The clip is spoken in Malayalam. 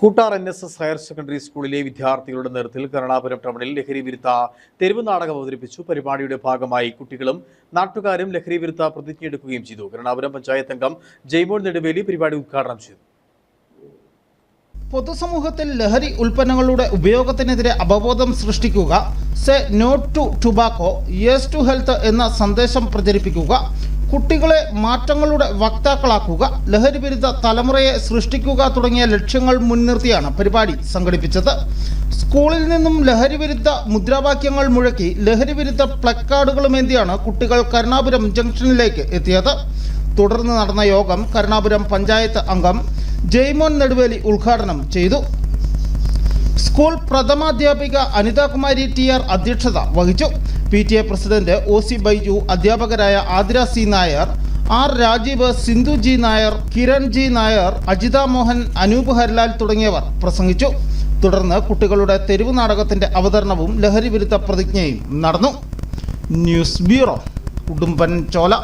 Koottar N S S higher secondary സ്കൂളിലെ വിദ്യാർത്ഥികളുടെ നേതൃത്വത്തിൽ കരുണാപുരം ടൗണിൽ ലഹരി വിരുദ്ധ തെരുവ് നാടകം അവതരിപ്പിച്ചു. പരിപാടിയുടെ ഭാഗമായി കുട്ടികളും നാട്ടുകാരും ലഹരി വിരുദ്ധ പ്രതിജ്ഞയെടുക്കുകയും ചെയ്തു. കരുണാപുരം പഞ്ചായത്ത് അംഗം ജയ്മോൾ നെടുവേലി പരിപാടി ഉദ്ഘാടനം ചെയ്തു. പൊതുസമൂഹത്തിൽ ലഹരി ഉൽപ്പന്നങ്ങളുടെ ഉപയോഗത്തിനെതിരെ അവബോധം സൃഷ്ടിക്കുക say not to tobacco yes to health എന്ന സന്ദേശം പ്രചരിപ്പിക്കുക കുട്ടികളെ മാറ്റങ്ങളുടെ വക്താക്കളാക്കുക ലഹരി വിരുദ്ധ തലമുറയെ സൃഷ്ടിക്കുക തുടങ്ങിയ ലക്ഷ്യങ്ങൾ മുൻനിർത്തിയാണ് പരിപാടി സംഘടിപ്പിച്ചത്. സ്കൂളിൽ നിന്നും ലഹരി വിരുദ്ധ മുദ്രാവാക്യങ്ങൾ മുഴക്കി ലഹരി വിരുദ്ധ പ്ലക്കാർഡുകളുമേന്തിയാണ് കുട്ടികൾ കരുണാപുരം ജംഗ്ഷനിലേക്ക് എത്തിയത്. തുടർന്ന് നടന്ന യോഗം കരുണാപുരം പഞ്ചായത്ത് അംഗം ജയ്മോൻ നെടുവേലി ഉദ്ഘാടനം ചെയ്തു. സ്കൂൾ പ്രഥമാധ്യാപിക അനിതാകുമാരി ടി ആർ അധ്യക്ഷത വഹിച്ചു. P T A president O C Baiju അധ്യാപകരായ Athira C Nair R Rajeev Sindhu G Nair Kiran G Nair Ajitha Mohan Anoop Harilal തുടങ്ങിയവർ പ്രസംഗിച്ചു. തുടർന്ന് കുട്ടികളുടെ തെരുവ് നാടകത്തിന്റെ അവതരണവും ലഹരി വിരുദ്ധ പ്രതിജ്ഞയും നടന്നു. News bureau Udumbanchola.